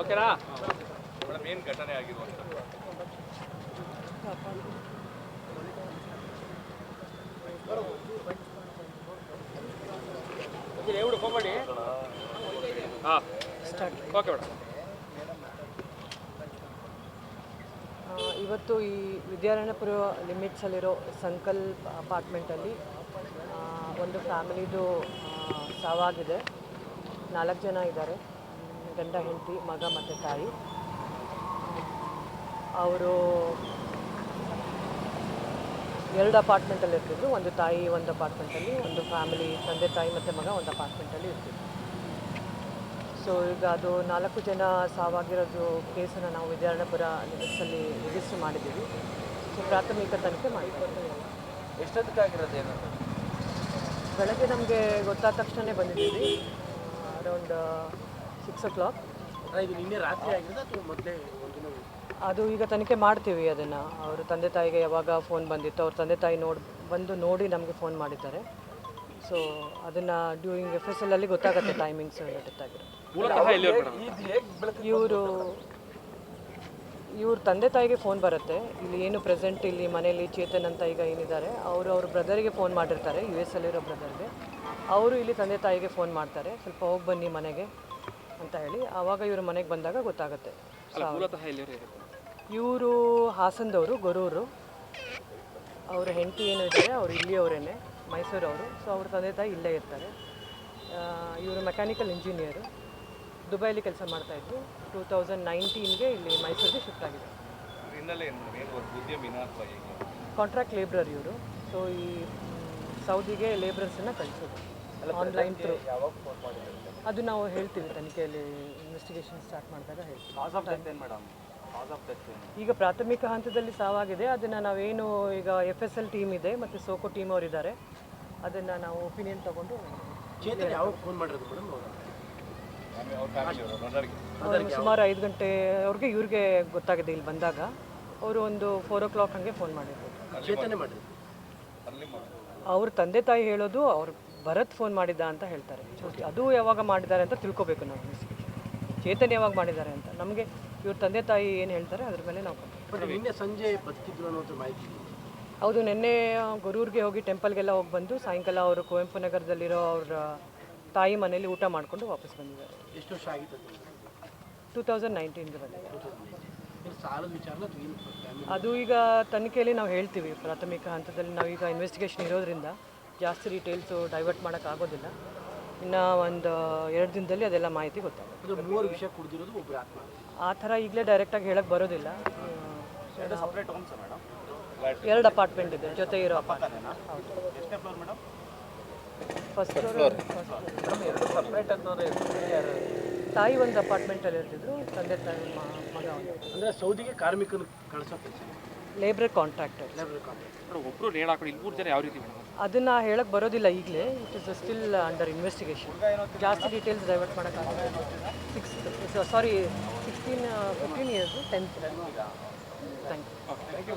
ಓಕೆನಾ? ಮೇಡಮ್ ಏನು ಘಟನೆ ಆಗಿರುವಂಥ ಹಾಂ. Okay madam. ಇವತ್ತು ಈ ವಿದ್ಯಾರಣ್ಯಪುರ ಲಿಮಿಟ್ಸಲ್ಲಿರೋ ಸಂಕಲ್ಪ ಅಪಾರ್ಟ್ಮೆಂಟಲ್ಲಿ ಒಂದು ಫ್ಯಾಮಿಲಿದು ಸಾವಾಗಿದೆ. ನಾಲ್ಕು ಜನ ಇದ್ದಾರೆ. ಗಂಡ, ಹೆಂಡತಿ, ಮಗ ಮತ್ತು ತಾಯಿ. ಅವರು ಎರಡು ಅಪಾರ್ಟ್ಮೆಂಟಲ್ಲಿ ಇರ್ತಿದ್ರು. ಒಂದು ತಾಯಿ, ಒಂದು ಅಪಾರ್ಟ್ಮೆಂಟಲ್ಲಿ, ಒಂದು ಫ್ಯಾಮಿಲಿ, ತಂದೆ, ತಾಯಿ ಮತ್ತು ಮಗ ಒಂದು ಅಪಾರ್ಟ್ಮೆಂಟಲ್ಲಿ ಇರ್ತಿದ್ರು. ಸೊ ಈಗ ಅದು ನಾಲ್ಕು ಜನ ಸಾವಾಗಿರೋದು ಕೇಸನ್ನು ನಾವು ವಿದ್ಯಾರಣ್ಯಪುರ ಲಿಮಿಟ್ಸಲ್ಲಿ ರಿಜಿಸ್ಟರ್ ಮಾಡಿದ್ದೀವಿ. ಸೊ ಪ್ರಾಥಮಿಕ ತನಿಖೆ ಮಾಡಿದ್ದೀವಿ ಏನು ಬೆಳಗ್ಗೆ ನಮಗೆ ಗೊತ್ತಾದ ತಕ್ಷಣ ಬಂದಿದ್ದೀವಿ. ಅರೌಂಡ್ ಸಿಕ್ಸ್ ಓ ಕ್ಲಾಕ್ ಇದು ನಿನ್ನೆ ರಾತ್ರಿ ಆಗಿರೋದು ಅಥವಾ ಮೊದಲೇ ಒಂದಿನ ಅದು ಈಗ ತನಿಖೆ ಮಾಡ್ತೀವಿ ಅದನ್ನು. ಅವರು ತಂದೆ ತಾಯಿಗೆ ಯಾವಾಗ ಫೋನ್ ಬಂದಿತ್ತು ಅವ್ರ ತಂದೆ ತಾಯಿ ನೋಡಿ ಬಂದು ನೋಡಿ ನಮಗೆ ಫೋನ್ ಮಾಡಿದ್ದಾರೆ. ಸೊ ಅದನ್ನು ಡ್ಯೂರಿಂಗ್ ಎಫ್ ಎಸ್ ಅಲ್ಲಿ ಗೊತ್ತಾಗುತ್ತೆ ಟೈಮಿಂಗ್ಸ್ ಇವರು ಇವ್ರ ತಂದೆ ತಾಯಿಗೆ ಫೋನ್ ಬರುತ್ತೆ. ಇಲ್ಲಿ ಏನು ಪ್ರೆಸೆಂಟ್ ಇಲ್ಲಿ ಮನೆಯಲ್ಲಿ ಚೇತನ್ ಅಂತ ಈಗ ಏನಿದ್ದಾರೆ ಅವರು ಅವ್ರ ಬ್ರದರಿಗೆ ಫೋನ್ ಮಾಡಿರ್ತಾರೆ ಯು ಎಸ್ ಅಲ್ಲಿರೋ ಬ್ರದರ್ಗೆ ಅವರು ಇಲ್ಲಿ ತಂದೆ ತಾಯಿಗೆ ಫೋನ್ ಮಾಡ್ತಾರೆ ಸ್ವಲ್ಪ ಹೋಗಿ ಬನ್ನಿ ಮನೆಗೆ ಅಂತ ಹೇಳಿ. ಆವಾಗ ಇವರು ಮನೆಗೆ ಬಂದಾಗ ಗೊತ್ತಾಗುತ್ತೆ. ಅಲ್ಲ ಮೂಲತಃ ಇಲ್ಲಿ ಇವರು ಹಾಸನದವರು ಗೊರೂರು. ಅವರ ಹೆಂಡತಿ ಏನು ಇದ್ದಾರೆ ಅವ್ರು ಇಲ್ಲಿಯವರೇನೆ. ಮೈಸೂರವರು. ಸೊ ಅವ್ರ ತಂದೆ ತಾಯಿ ಇಲ್ಲೇ ಇರ್ತಾರೆ. ಇವರು ಮೆಕ್ಯಾನಿಕಲ್ ಇಂಜಿನಿಯರು ದುಬೈಲಿ ಕೆಲಸ ಮಾಡ್ತಾಯಿದ್ರು ಟೂ ತೌಸಂಡ್ ನೈನ್ಟೀನ್ಗೆ ಇಲ್ಲಿ ಮೈಸೂರಿಗೆ ಶಿಫ್ಟ್ ಆಗಿದೆ. ಕಾಂಟ್ರಾಕ್ಟ್ ಲೇಬ್ರರ್ ಇವರು. ಸೊ ಈ ಸೌದಿಗೆ ಲೇಬ್ರರ್ಸನ್ನು ಕಳಿಸೋದು. ಆನ್ಲೈನ್ ತ್ರೂ ಅದು ನಾವು ಹೇಳ್ತೀವಿ ತನಿಖೆಯಲ್ಲಿ ಇನ್ವೆಸ್ಟಿಗೇಷನ್ ಸ್ಟಾರ್ಟ್ ಮಾಡಿದಾಗ ಹೇಳ್ತೀವಿ. ಈಗ ಪ್ರಾಥಮಿಕ ಹಂತದಲ್ಲಿ ಸಾವಾಗಿದೆ. ಅದನ್ನು ನಾವೇನು ಈಗ ಎಫ್ ಎಸ್ ಎಲ್ ಟೀಮ್ ಇದೆ ಮತ್ತು ಸೋಕೋ ಟೀಮ್ ಅವರು ಇದ್ದಾರೆ ಅದನ್ನು ನಾವು ಒಪಿನಿಯನ್ ತಗೊಂಡು ಸುಮಾರು ಐದು ಗಂಟೆ ಅವ್ರಿಗೆ ಇವ್ರಿಗೆ ಗೊತ್ತಾಗಿದೆ ಇಲ್ಲಿ ಬಂದಾಗ. ಅವರು ಒಂದು ಫೋರ್ ಓ ಕ್ಲಾಕ್ ಹಂಗೆ ಫೋನ್ ಮಾಡಿರ್ಬೋದು ಮಾಡಿದ್ರು. ಅವ್ರ ತಂದೆ ತಾಯಿ ಹೇಳೋದು ಅವ್ರು ಭರತ್ ಫೋನ್ ಮಾಡಿದ್ದ ಅಂತ ಹೇಳ್ತಾರೆ. ಅದು ಯಾವಾಗ ಮಾಡಿದ್ದಾರೆ ಅಂತ ತಿಳ್ಕೊಬೇಕು ನಾವು. ಚೇತನ್ ಯಾವಾಗ ಮಾಡಿದ್ದಾರೆ ಅಂತ. ನಮಗೆ ಇವ್ರ ತಂದೆ ತಾಯಿ ಏನು ಹೇಳ್ತಾರೆ ಅದ್ರ ಮೇಲೆ ನಾವು ನಿನ್ನೆ ಸಂಜೆ ಬದುಕಿದ್ರು ಅನ್ನೋದು ಮಾಹಿತಿ. ಹೌದು ನಿನ್ನೆ ಗೊರೂರಿಗೆ ಹೋಗಿ ಟೆಂಪಲ್ಗೆಲ್ಲ ಹೋಗಿ ಬಂದು ಸಾಯಂಕಾಲ ಅವರು ಕುವೆಂಪು ನಗರದಲ್ಲಿರೋ ಅವರ ತಾಯಿ ಮನೆಯಲ್ಲಿ ಊಟ ಮಾಡಿಕೊಂಡು ವಾಪಸ್ ಬಂದಿದ್ದಾರೆ. ಎಷ್ಟು ವರ್ಷ ಆಗಿತ್ತು? ಟೂ ತೌಸಂಡ್ ನೈನ್ಟೀನ್ಗೆ ಬಂದಿದ್ದಾರೆ ಅಥವಾ ಅದು ಈಗ ತನಿಖೆಯಲ್ಲಿ ನಾವು ಹೇಳ್ತೀವಿ ಪ್ರಾಥಮಿಕ ಹಂತದಲ್ಲಿ ನಾವೀಗ ಇನ್ವೆಸ್ಟಿಗೇಷನ್ ಇರೋದ್ರಿಂದ ಜಾಸ್ತಿ ಡೀಟೇಲ್ಸು ಡೈವರ್ಟ್ ಮಾಡೋಕ್ಕಾಗೋದಿಲ್ಲ ಇನ್ನು ಒಂದು ಎರಡು ದಿನದಲ್ಲಿ ಅದೆಲ್ಲ ಮಾಹಿತಿ ಗೊತ್ತಾಗುತ್ತೆ. ಅದು ಮೂವರು ವಿಷಯ ಕುಡಿದಿರೋದು ಒಬ್ಬರು ಆತ್ಮ. ಆ ಥರ ಈಗಲೇ ಡೈರೆಕ್ಟಾಗಿ ಹೇಳಕ್ಕೆ ಬರೋದಿಲ್ಲ. ಸಪ್ರೇಟ್ ಹೋಮ್ಸ್ ಮೇಡಮ್ ಎರಡು ಅಪಾರ್ಟ್ಮೆಂಟ್ ಇದೆ ಜೊತೆ ಇರೋ ಅಪಾರ್ಟ್ಮೆಂಟ್ ಎಷ್ಟನೇ ಫ್ಲೋರ್ ಮೇಡಮ್ ಫಸ್ಟ್ ಫ್ಲೋರ್ ಎರಡು ಸಪ್ರೇಟ್ ಅಂತಂದ್ರೆ ಯಾರು? ತಾಯಿ ಒಂದು ಅಪಾರ್ಟ್ಮೆಂಟಲ್ಲಿ ಇರ್ತಿದ್ರು ತಂದೆ ತಾಯಿ ಮ- ಮಗ ಅಂದರೆ ಸೌದಿಗೆ ಕಾರ್ಮಿಕರು ಕಳಿಸೋ ಕೆಲಸ. ಕಾಂಟ್ರಾಕ್ಟರ್ ಲೇಬರ್ ಕಾಂಟ್ರಾಕ್ಟ್ ಮೇಡಮ್ ಒಬ್ಬರು ನೇಣು ಹಾಕೊಂಡು ಇಲ್ಲಿ ಮೂರು ಜನ ಯಾವ ರೀತಿ ಅದನ್ನು ಹೇಳಕ್ಕೆ ಬರೋದಿಲ್ಲ ಈಗಲೇ. It is still under investigation ಜಾಸ್ತಿ ಡೀಟೇಲ್ಸ್ ಡೈವರ್ಟ್ ಮಾಡೋಕ್ಕಾಗಲ್ಲ. Six sorry sixteen fifteen years tenth thank you